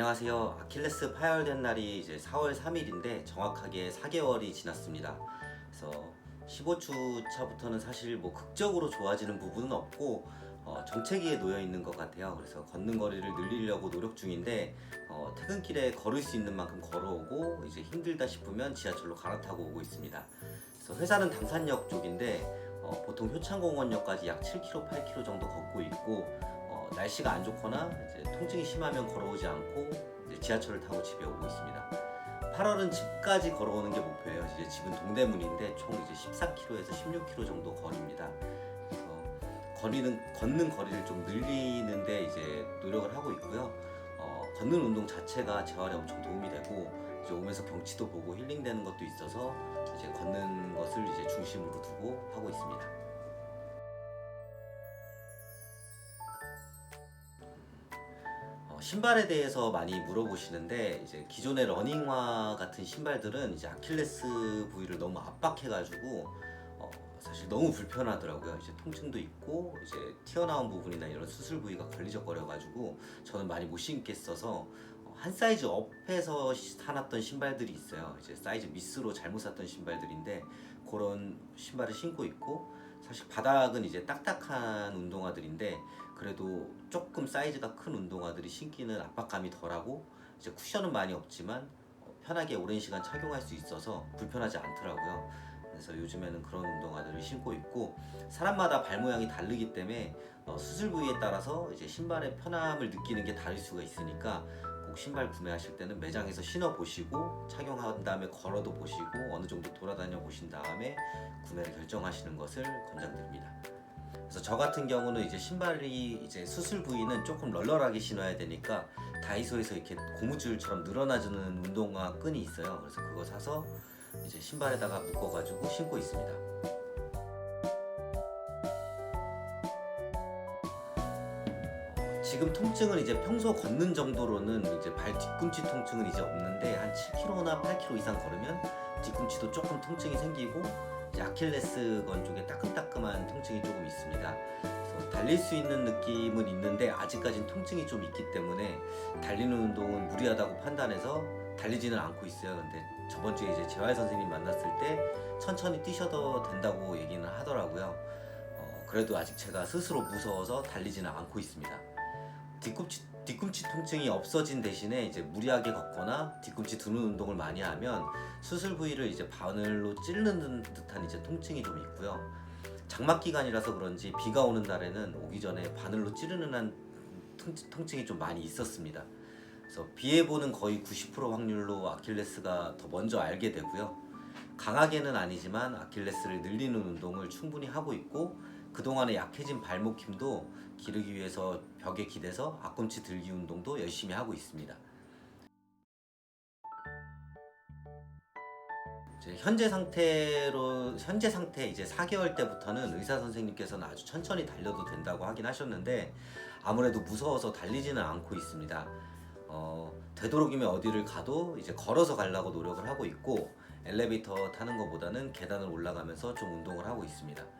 안녕하세요. 아킬레스 파열된 날이 이제 4월 3일인데 정확하게 4개월이 지났습니다. 그래서 15주 차부터는 사실 뭐 극적으로 좋아지는 부분은 없고 어, 정체기에 놓여 있는 것 같아요. 그래서 걷는 거리를 늘리려고 노력 중인데 어, 퇴근길에 걸을 수 있는 만큼 걸어오고 이제 힘들다 싶으면 지하철로 갈아타고 오고 있습니다. 그래서 회사는 당산역 쪽인데 어, 보통 효창공원역까지 약 7km, 8km 정도 걷고 있고 어, 날씨가 안 좋거나 이제 통증이 심하면 걸어오지 않고 지하철을 타고 집에 오고 있습니다. 8월은 집까지 걸어오는 게 목표예요. 이제 집은 동대문인데 총 이제 14km에서 16km 정도 거리입니다. 그래서 거리는 걷는 거리를 좀 늘리는데 이제 노력을 하고 있고요. 어, 걷는 운동 자체가 재활에 엄청 도움이 되고 이제 오면서 경치도 보고 힐링되는 것도 있어서 이제 걷는 것을 이제 중심으로 두고 하고 있습니다. 신발에 대해서 많이 물어보시는데 이제 기존의 러닝화 같은 신발들은 이제 아킬레스 부위를 너무 압박해가지고 어, 사실 너무 불편하더라고요. 이제 통증도 있고 이제 튀어나온 부분이나 이런 수술 부위가 걸리적거려가지고 저는 많이 못 신겠어서 어, 한 사이즈 업해서 시- 사놨던 신발들이 있어요. 이제 사이즈 미스로 잘못 샀던 신발들인데 그런 신발을 신고 있고 사실 바닥은 이제 딱딱한 운동화들인데 그래도 조금 사이즈가 큰 운동화들이 신기는 압박감이 덜하고 이제 쿠션은 많이 없지만 어, 편하게 오랜 시간 착용할 수 있어서 불편하지 않더라고요. 그래서 요즘에는 그런 운동화들을 신고 있고 사람마다 발 모양이 다르기 때문에 어, 수술 부위에 따라서 이제 신발의 편함을 느끼는 게 다를 수가 있으니까 꼭 신발 구매하실 때는 매장에서 신어 보시고 착용한 다음에 걸어도 보시고 어느 정도 돌아다녀 보신 다음에 구매를 결정하시는 것을 권장드립니다. 그래서 저 같은 경우는 이제 신발이 이제 수술 부위는 조금 널널하게 신어야 되니까 다이소에서 이렇게 고무줄처럼 늘어나주는 운동화 끈이 있어요. 그래서 그거 사서 이제 신발에다가 묶어가지고 신고 있습니다. 지금 통증은 이제 평소 걷는 정도로는 이제 발 뒤꿈치 통증은 이제 없는데 한 7km나 8km 이상 걸으면 뒤꿈치도 조금 통증이 생기고 아킬레스건 쪽에 따끔따끔한 통증이 조금 있습니다. 그래서 달릴 수 있는 느낌은 있는데 아직까진 통증이 좀 있기 때문에 달리는 운동은 무리하다고 판단해서 달리지는 않고 있어요. 근데 저번 주에 이제 재활 선생님 만났을 때 천천히 뛰셔도 된다고 얘기는 하더라고요. 어, 그래도 아직 제가 스스로 무서워서 달리지는 않고 있습니다. 뒤꿈치 뒤꿈치 통증이 없어진 대신에 이제 무리하게 걷거나 뒤꿈치 드는 운동을 많이 하면 수술 부위를 이제 바늘로 찌르는 듯한 이제 통증이 좀 있고요. 장마 기간이라서 그런지 비가 오는 날에는 오기 전에 바늘로 찌르는 한 통- 통증이 좀 많이 있었습니다. 그래서 비 예보는 거의 90% 확률로 아킬레스가 더 먼저 알게 되고요. 강하게는 아니지만 아킬레스를 늘리는 운동을 충분히 하고 있고 그동안에 약해진 발목 힘도 기르기 위해서 벽에 기대서 앞꿈치 들기 운동도 열심히 하고 있습니다. 현재 상태로 현재 상태 이제 4개월 때부터는 의사 선생님께서는 아주 천천히 달려도 된다고 하긴 하셨는데 아무래도 무서워서 달리지는 않고 있습니다. 어, 되도록이면 어디를 가도 이제 걸어서 가려고 노력을 하고 있고 엘리베이터 타는 것보다는 계단을 올라가면서 좀 운동을 하고 있습니다.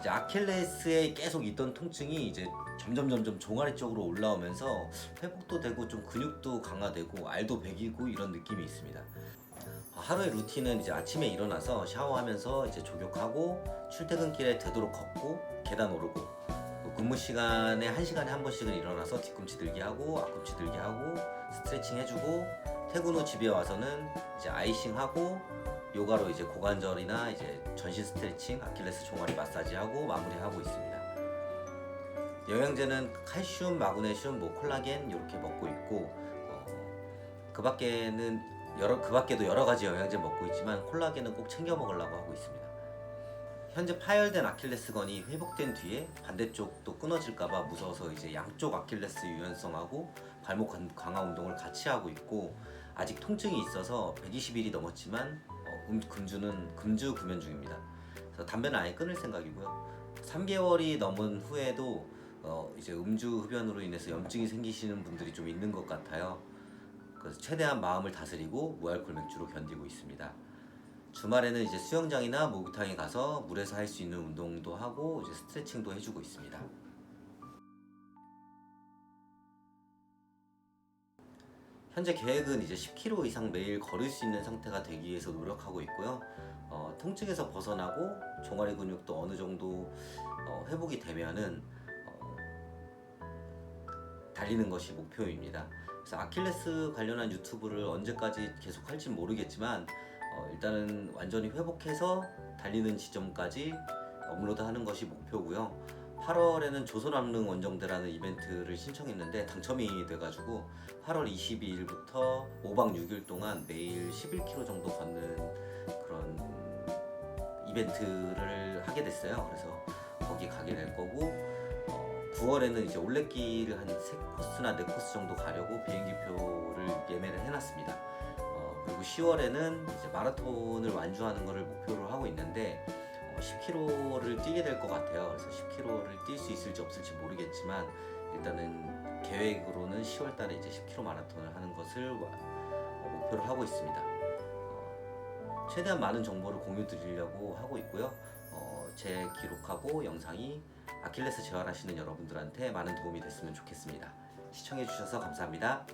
이제 아킬레스에 계속 있던 통증이 이제 점점 점점 종아리 쪽으로 올라오면서 회복도 되고 좀 근육도 강화되고 알도 배기고 이런 느낌이 있습니다. 하루의 루틴은 이제 아침에 일어나서 샤워하면서 이제 족욕하고 출퇴근길에 되도록 걷고 계단 오르고 또 근무 시간에 한 시간에 한 번씩은 일어나서 뒤꿈치 들기 하고 앞꿈치 들기 하고 스트레칭 해주고 퇴근 후 집에 와서는 이제 아이싱 하고 요가로 이제 고관절이나 이제 전신 스트레칭, 아킬레스 종아리 마사지하고 마무리하고 있습니다. 영양제는 칼슘, 마그네슘, 뭐 콜라겐 이렇게 먹고 있고 어, 그 밖에는 여러 그 밖에도 여러 가지 영양제 먹고 있지만 콜라겐은 꼭 챙겨 먹으려고 하고 있습니다. 현재 파열된 아킬레스건이 회복된 뒤에 반대쪽도 끊어질까봐 무서워서 이제 양쪽 아킬레스 유연성하고 발목 관- 강화 운동을 같이 하고 있고 아직 통증이 있어서 120일이 넘었지만 어, 음, 금주는 금주 금연 중입니다. 그래서 담배는 아예 끊을 생각이고요. 3개월이 넘은 후에도 어, 이제 음주 흡연으로 인해서 염증이 생기시는 분들이 좀 있는 것 같아요. 그래서 최대한 마음을 다스리고 무알콜 맥주로 견디고 있습니다. 주말에는 이제 수영장이나 목욕탕에 가서 물에서 할 수 있는 운동도 하고 이제 스트레칭도 해주고 있습니다. 현재 계획은 이제 10km 이상 매일 걸을 수 있는 상태가 되기 위해서 노력하고 있고요. 어, 통증에서 벗어나고 종아리 근육도 어느 정도 어, 회복이 되면은 어, 달리는 것이 목표입니다. 그래서 아킬레스 관련한 유튜브를 언제까지 계속 할지 모르겠지만 어, 일단은 완전히 회복해서 달리는 지점까지 업로드하는 것이 목표고요. 8월에는 조선암릉 원정대라는 이벤트를 신청했는데 당첨이 돼가지고 8월 22일부터 5박 6일 동안 매일 11km 정도 걷는 그런 이벤트를 하게 됐어요. 그래서 거기 가게 될 거고 어, 9월에는 이제 올레길을 한세 코스나 네 코스 정도 가려고 비행기표를 예매를 해놨습니다. 어, 그리고 10월에는 이제 마라톤을 완주하는 것을 목표로 하고 있는데 어, 10km를 뛰게 될 것 같아요. 그래서 10km를 뛸 수 있을지 없을지 모르겠지만 일단은 계획으로는 10월달에 이제 10km 마라톤을 하는 것을 와- 어, 목표로 하고 있습니다. 어, 최대한 많은 정보를 공유 드리려고 하고 있고요. 어, 제 기록하고 영상이 아킬레스 재활하시는 여러분들한테 많은 도움이 됐으면 좋겠습니다. 시청해주셔서 감사합니다.